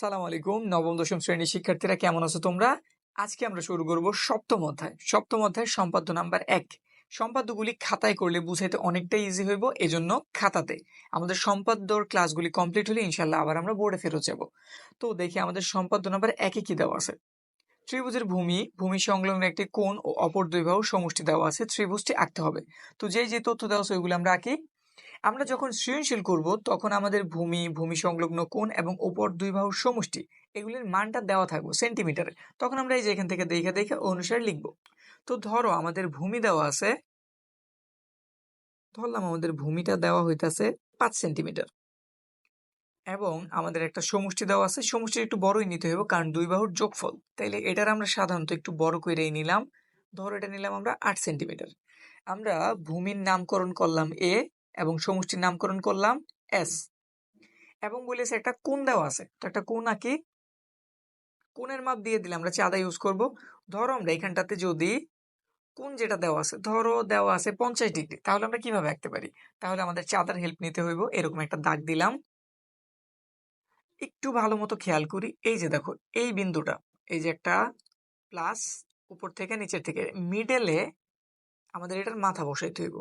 সালাম আলাইকুম, নবম, দশম শ্রেণির শিক্ষার্থীরা কেমন আছো তোমরা? আজকে আমরা শুরু করব সপ্তম অধ্যায়। সপ্তম অধ্যায় সম্পাদ্য নাম্বার এক। সম্পাদ্যগুলি খাতায় করলে বুঝাইতে অনেকটাই ইজি হইব, এজন্য খাতাতে। আমাদের সম্পাদ্যর ক্লাসগুলি কমপ্লিট হলে ইনশাল্লাহ আবার আমরা বোর্ডে ফেরত যাব। তো দেখি আমাদের সম্পাদ্য নাম্বার একে কি দেওয়া আছে? ত্রিভুজের ভূমি ভূমি সংলগ্ন একটি কোণ ও অপর দুই সমষ্টি দেওয়া আছে, ত্রিভুজটি আঁকতে হবে। তো যেই যে তথ্য দেওয়া আছে ওইগুলো আমরা আঁকি। আমরা যখন সৃজনশীল করব, তখন আমাদের ভূমি ভূমি সংলগ্ন কোণ এবং ওপর দুই বাহুর সমষ্টি, এগুলির মানটা দেওয়া থাকব সেন্টিমিটারে তখন আমরা এই যে এখান থেকে দেখে দেখে অনুসারে লিখব। তো ধরো আমাদের ভূমি দেওয়া আছে, ধরলাম আমাদের ভূমিটা দেওয়া হইতাছে পাঁচ সেন্টিমিটার। এবং আমাদের একটা সমষ্টি দেওয়া আছে সমষ্টি একটু বড়ই নিতে হইব, কারণ দুই বাহুর যোগফল। তাইলে এটার আমরা সাধারণত একটু বড় করেই নিলাম, ধরো এটা নিলাম আমরা আট সেন্টিমিটার। আমরা ভূমির নামকরণ করলাম এ এবং সমষ্টির নামকরণ করলাম এস এবং বলেছে একটা কোন দেওয়া আছে। তো একটা কোন আঁকি। কোণের মাপ দিয়ে দিলে আমরা চাঁদা ইউজ করব, ধরো আমরা এখানটাতে যদি কোন যেটা দেওয়া আছে, ধরো দেওয়া আছে পঞ্চাশ ডিগ্রি, তাহলে আমরা কীভাবে আঁকতে পারি? তাহলে আমাদের চাঁদার হেল্প নিতে হইব, এরকম একটা দাগ দিলাম। একটু ভালো মতো খেয়াল করি, এই যে দেখো, এই বিন্দুটা, এই যে একটা প্লাস উপর থেকে নিচের থেকে মিডেলে আমাদের এটার মাথা বসাইতে হইব।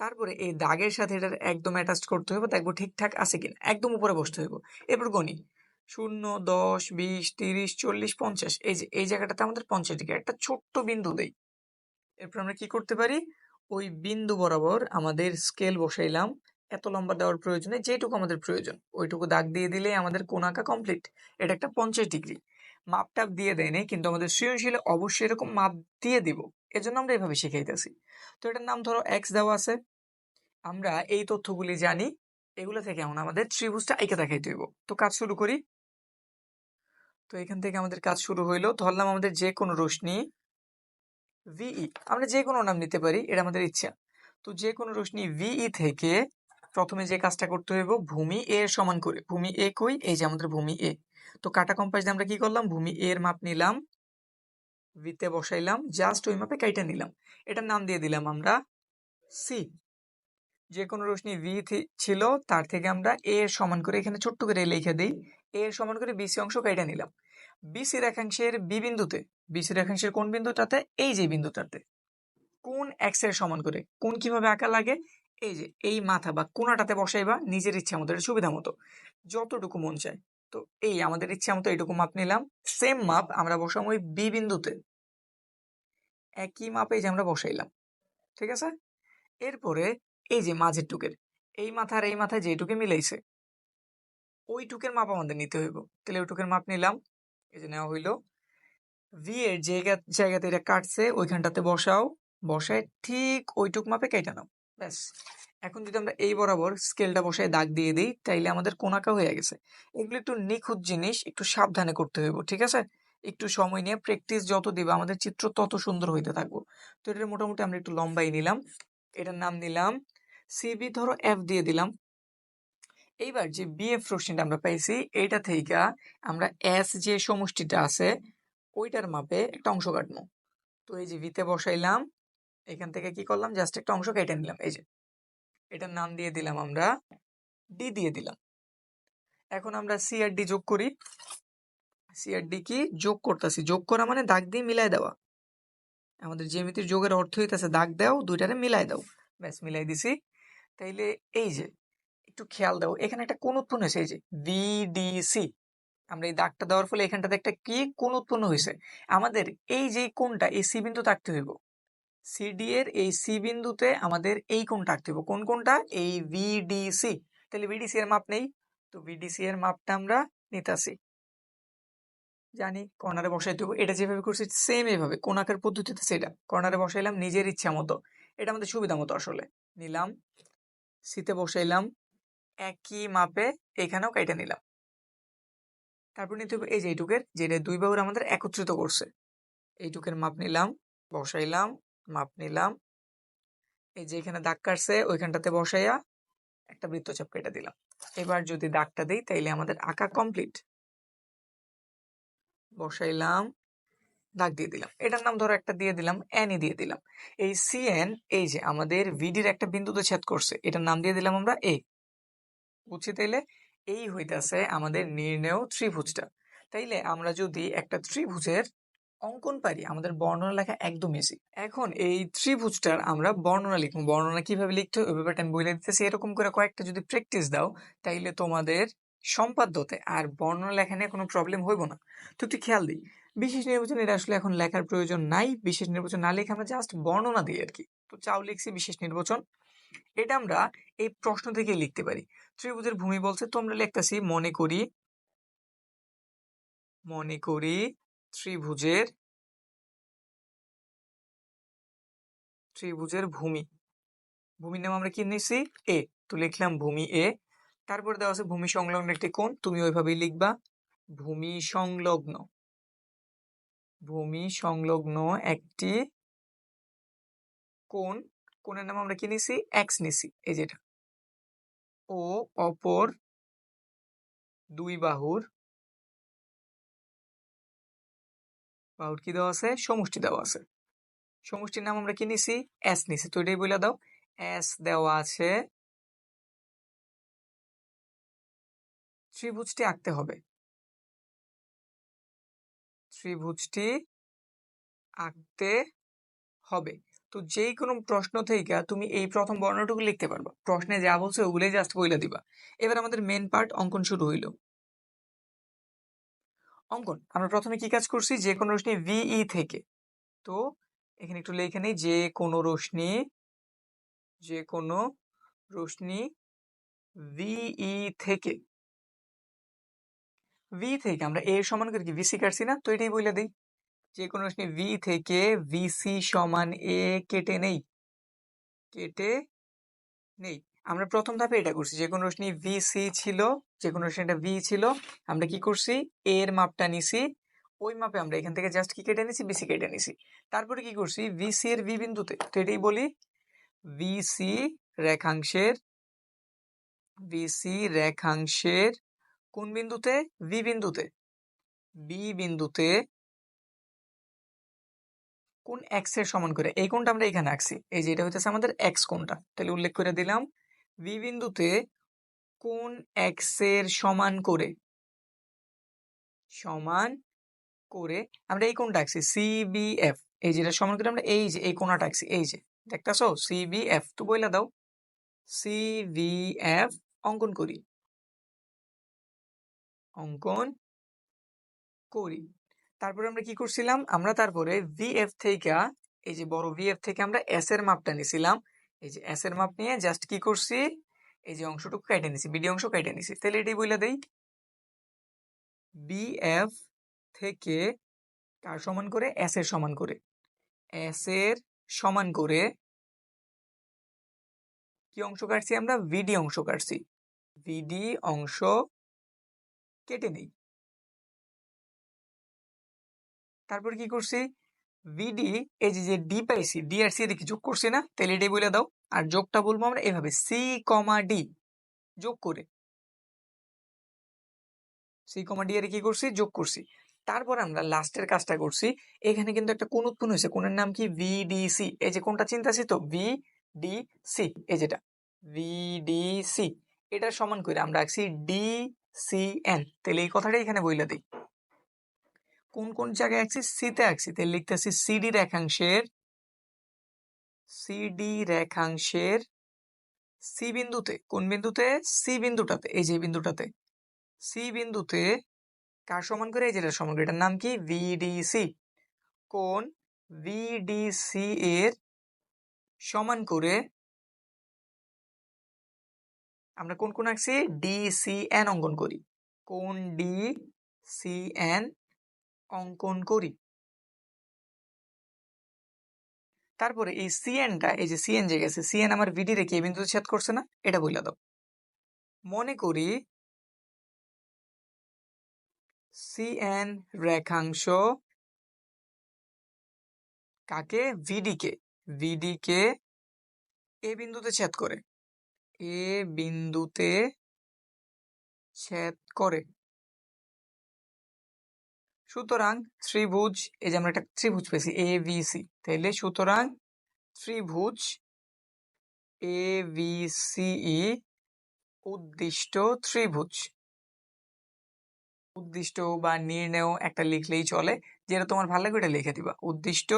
তারপরে এই দাগের সাথে এটার একদম অ্যাটাচ করতে হবে দেখব ঠিকঠাক আছে কিনা। একদম উপরে বসতে হইব। এরপর গণি। শূন্য, দশ, বিশ, তিরিশ, চল্লিশ, পঞ্চাশ। এই যে, এই জায়গাটাতে আমাদের পঞ্চাশ ডিগ্রি। একটা ছোট্ট বিন্দু দেই। এরপর আমরা কি করতে পারি? ওই বিন্দু বরাবর আমাদের স্কেল বসাইলাম। এত লম্বা দেওয়ার প্রয়োজনে যেটুকু আমাদের প্রয়োজন। ওইটুকু দাগ দিয়ে দিলে আমাদের কোন আঁকা কমপ্লিট এটা একটা পঞ্চাশ ডিগ্রি। মাপটাপ দিয়ে দেয়নি কিন্তু আমাদের সৃজনশীলে অবশ্যই এরকম মাপ দিয়ে দিব। এজন্য আমরা এভাবে শিখাইতেছি। তো এটার নাম ধরো এক্স দেওয়া আছে। আমরা এই তথ্যগুলি জানি, এগুলো থেকে এখন আমাদের ত্রিভুজটা আইকে দেখাইতে হইব। তো কাজ শুরু করি। তো এখান থেকে আমাদের কাজ শুরু হইল। ধরলাম আমাদের যে কোনো রশ্মি ভিই আমরা যে কোনো নাম নিতে পারি, এটা আমাদের ইচ্ছা। তো যে কোনো রশ্মি ভিই থেকে প্রথমে যে কাজটা করতে হইব, ভূমি এ সমান করে। ভূমি এ কই? এই যে আমাদের ভূমি এ তো কাটা কম্পাস দিয়ে আমরা কি করলাম? ভূমি এর মাপ নিলাম। ভিতে বসাইলাম। জাস্ট ওই মাপে কাইটা নিলাম। এটার নাম দিয়ে দিলাম আমরা সি যে কোনো রশ্মি ভি ছিল, তার থেকে আমরা এ সমান করে এখানে ছোট্ট করে লিখে দিই। এ সমান করে বিসি অংশ কাইটা নিলাম। বিসি রেখাংশের বি বিন্দুতে। বিসি রেখাংশের কোন বিন্দুটাতে? এই যে বিন্দুটাতে। কোন এক্সের সমান করে? কোন কীভাবে আঁকা লাগে? এই যে, এই মাথা বা কোনাটাতে বসাইবা নিজের ইচ্ছা মতো, এটা সুবিধা মতো। যতটুকু মন চায়। তো এই আমাদের ইচ্ছা মতো এইটুকু মাপ নিলাম। সেম মাপ আমরা বসাম ওই বি বিন্দুতে। একই মাপে যে আমরা বসাইলাম। ঠিক আছে? এরপরে এই যে মাঝের টুকের, এই মাথার এই মাথায় যেটুকে মিলাইছে, ওই টুকের মাপ আমাদের নিতে হইব। তাহলে ওই টুকের মাপ নিলাম। এই যে নেওয়া হইল। ভি এর জায়গা, জায়গাতে এটা কাটছে, ওইখানটাতে বসাও। বসায় ঠিক ওইটুক মাপে কেটে নাও। ব্যাস। এখন যদি আমরা এই বরাবর স্কেলটা বসায় দাগ দিয়ে দিই, তাইলে আমাদের কোনাকা হয়ে গেছে। এগুলো একটু নিখুঁত জিনিস, একটু সাবধানে করতে হইব, ঠিক আছে? একটু সময় নিয়ে প্র্যাকটিস যত দিবা, আমাদের চিত্র তত সুন্দর হইতে থাকব। তো এটা মোটামুটি আমরা একটু লম্বাই নিলাম। এটার নাম নিলাম সিবি ধরো এফ দিয়ে দিলাম। এইবার যে বিএফ রশ্মিটা আমরা পাইছি, এইটা থেকে আমরা এস যে সমষ্টিটা আছে, ওইটার মাপে একটা অংশ কাটবো। তো এই যে ভিতে বসাইলাম, এখান থেকে কি করলাম? জাস্ট একটা অংশ কেটে নিলাম। এই যে এটার নাম দিয়ে দিলাম আমরা ডি দিয়ে দিলাম। এখন আমরা সি আর ডি যোগ করি। সি আর ডি কি? যোগ করতেছি। যোগ করা মানে দাগ দিয়ে মিলাই দেওয়া। আমাদের জ্যামিতির যোগের অর্থ হইতেছে দাগ দাও, দুইটারে মিলাই দাও। ব্যাস, মিলাই দিছি। তাইলে এই যে, একটু খেয়াল দাও, এখানে একটা কোন উৎপন্ন হয়েছে, এই যে ভিডিসি আমরা এই দাগটা দেওয়ার ফলে এখানটাতে একটা কি? কোন উৎপন্ন হয়েছে আমাদের এই যে কোনটা এই সি বিন্দু থাকতে হইব। সিডি এর এই সি বিন্দুতে আমাদের এই কোনটা আঁকতে হইব কোন কোনটা এই ভিডিসি তাহলে ভিডিসি এর মাপ নেই। তো ভিডিসি এর মাপটা আমরা নিতাছি। জানি, কর্নারে বসাই হবে এটা যেভাবে করছি সেম এভাবে। কোন আঁকার পদ্ধতিতে সেটা। কর্নারে বসাইলাম নিজের ইচ্ছা মতো। এটা আমাদের সুবিধা মতো আসলে। নিলাম। সিতে বসাইলাম। একই মাপে এখানেও কাইটা নিলাম। তারপর নিতে হবে এই যে এইটুকের, যেটা দুই বাহুর আমাদের একত্রিত করছে। এইটুকের মাপ নিলাম, বসাইলাম। মাপ নিলাম। এই যে এখানে দাগ কাটছে, ওইখানটাতে বসাইয়া একটা বৃত্তচাপ কেটে দিলাম। এবার যদি দাগটা দিই, তাইলে আমাদের আঁকা কমপ্লিট বসাইলাম, দাগ দিয়ে দিলাম। এটার নাম ধরো একটা দিয়ে দিলাম এনই দিয়ে দিলাম। এই সিএন এই যে আমাদের ভিডির একটা বিন্দুতে ছেদ করছে, এটার নাম দিয়ে দিলাম আমরা এ বুঝছি তাইলে? এই হইতাছে আমাদের নির্ণেয় ত্রিভুজটা। তাইলে আমরা যদি একটা ত্রিভুজের অঙ্কন পারি? আমাদের বর্ণনা লেখা একদম ইজি এখন এই ত্রিভুজটার আমরা বর্ণনা লিখব। বর্ণনা কীভাবে লিখতে হবে ব্যাপারটা আমি বলে দিতেছি। এরকম করে কয়েকটা যদি প্র্যাকটিস দাও, তাইলে তোমাদের সম্পাদ্যতে আর বর্ণনা লেখা নিয়ে কোনো প্রবলেম হইব না। তো একটু খেয়াল দিই। বিশেষ নির্বাচন এটা আসলে এখন লেখার প্রয়োজন নাই। বিশেষ নির্বাচন না লিখে আমরা জাস্ট বর্ণনা দিই আর কি তো চাও লিখছি বিশেষ নির্বাচন। এটা আমরা এই প্রশ্ন থেকে লিখতে পারি। ত্রিভুজের ভূমি বলছে, তোমরা লিখতেছি মনে করি মনে করি ত্রিভুজের ত্রিভুজের ভূমি। ভূমির নাম আমরা কি নিছি? এ তো লিখলাম ভূমি এ তারপর দেওয়া আছে ভূমি সংলগ্ন একটি কোণ, তুমি ওইভাবেই লিখবা। ভূমি সংলগ্ন। ভূমি সংলগ্ন একটি কোণ, কোণের নাম আমরা কি নিছি? এক্স নিছি, এই যেটা। ও অপর দুই বাহুর বাহুর কি দেওয়া আছে? সমষ্টি দেওয়া আছে। সমষ্টির নাম আমরা কি নিছি? এস নিছি। তো এটাই বলে দাও। এস দেওয়া আছে। ত্রিভুজটি আঁকতে হবে। ত্রিভুজটি আঁকতে হবে। তো যেই কোনো প্রশ্ন থেকে তুমি এই প্রথম বর্ণটুকু লিখতে পারবা। প্রশ্নে যা বলছে ওগুলোই জাস্ট বইলে দিবা। এবার আমাদের মেন পার্ট অঙ্কন শুরু হইল। অঙ্কন। আমরা প্রথমে কি কাজ করছি? যে কোনো রশ্মি ভিই থেকে। তো এখানে একটু লেখে নেই, যে কোনো রশ্মি, যে কোনো রশ্মি ভিই থেকে। ভি থেকে, আমরা এ সমান করে কি ভিসি কাটছি না? তো এটাই বলে দিই। যে কোনো রশ্মি ভি থেকে ভিসি সমান এ কেটে নেই। কেটে নেই। আমরা প্রথম ধাপে এটা করছি। যে কোনো রশ্মি ভি সি ছিল যে কোনো রশ্মিটা ভি ছিল, আমরা কি করছি? এ এর মাপটা নিছি। ওই মাপে আমরা এখান থেকে জাস্ট কি কেটে নিছি? বিসি কেটে নিছি। তারপরে কি করছি? ভিসি এর ভি বিন্দুতে, তো এটাই বলি। ভিসি রেখাংশের ভিসি রেখাংশের কোন বিন্দুতে? ভি বিন্দুতে। বি বিন্দুতে কোন এক্সের সমান করে। এই কোনটা আমরা এখানে আঁকছি। এই যে এটা হচ্ছে আমাদের এক্স কোনটা তাহলে উল্লেখ করে দিলাম। ভি বিন্দুতে কোন এক্সের সমান করে? সমান করে আমরা এই কোণটা আঁকছি সিবিএফ এই যেটা সমান করে আমরা এই যে, এই কোণাটা আঁকছি, এই যে, দেখতেছো? সিবিএফ তো বইলা দাও। সিবিএফ অঙ্কন করি। অঙ্কন করি। তারপরে আমরা কি করছিলাম? আমরা তারপরে ভিএফ থেকে, এই যে বড় ভিএফ থেকে আমরা এস এর মাপটা নিছিলাম। এই যে এস এর মাপ নিয়ে জাস্ট কি করছি? এই যে অংশটুকু কেটে নিছি, বিডি অংশ কেটে নিছি। তাহলে এটাই বলে দেই। বিএফ থেকে কার সমান করে? এস এর সমান করে। এস এর সমান করে কি অংশ কাটছি আমরা? ভিডি অংশ কাটছি। ভিডি অংশ কেটে নেই। তারপর কি করছি? ভিডি এই যে যে ডি পাইছি ডি আর সি এদিকে যোগ করছি না, তাহলে এটাই বলে দাও। আর যোগটা বলব আমরা এভাবে সি কমা ডি যোগ করে। সি কমা ডি এর কি করছি? যোগ করছি। তারপর আমরা লাস্টের কাজটা করছি। এখানে কিন্তু একটা কোন উৎপন্ন হয়েছে কোনের নাম কি? ভিডিসি এই যে কোনটা চিন্তাছি তো? ভিডিসি এই যেটা। ভিডিসি এটার সমান করে আমরা আঁকছি ডি সি এন তাহলে এই কথাটা এখানে বইলা দিই। কোন কোন জায়গায় আঁকছি সিতে আঁকছি তাহলে লিখতেছি সিডি রেখাংশের সিডি রেখাংশের সি বিন্দুতে, কোন বিন্দুতে? সি বিন্দুটাতে, এই যে বিন্দুটাতে। সি বিন্দুতে কার সমান করে? এই যেটা সমান করে। এটার নাম কি? ভিডিসি কোন? ভিডিসি এর সমান করে আমরা কোন কোন আঁকছি? ডিসিএন অঙ্কন করি। কোন ডি সি এন অঙ্কন করি। তারপরে এই সিএনটা, এই যে সিএন যে গেছে, সিএন আমার ভিডি রেখে এই বিন্দুতে ছেদ করছে না, এটা বলে দাও। মনে করি সিএন রেখাংশ কাকে? ভিডিকে ভিডিকে এ বিন্দুতে ছেদ করে। এ বিন্দুতে ছেদ করে। সুতরাং ত্রিভুজ, এই যে আমরা একটা ত্রিভুজ পেয়েছি এ বি সি তাইলে সুতরাং ত্রিভুজ এ বি সি ই উদ্দিষ্ট ত্রিভুজ। উদ্দিষ্ট বা নির্ণেয় একটা লিখলেই চলে, যেটা তোমার ভালো লাগবে এটা লিখে দিবা। উদ্দিষ্ট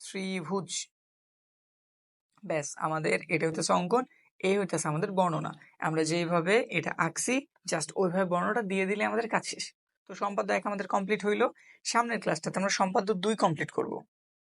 ত্রিভুজ। ব্যাস, আমাদের এটা হইতেছে অঙ্কন এই হইতেছে আমাদের বর্ণনা। আমরা যেইভাবে এটা আঁকছি, জাস্ট ওইভাবে বর্ণনাটা দিয়ে দিলে আমাদের কাজ শেষ। তো সম্পাদ্য এক আমাদের কমপ্লিট হইল। সামনের ক্লাসটাতে আমরা সম্পাদ্য দুই কমপ্লিট করব।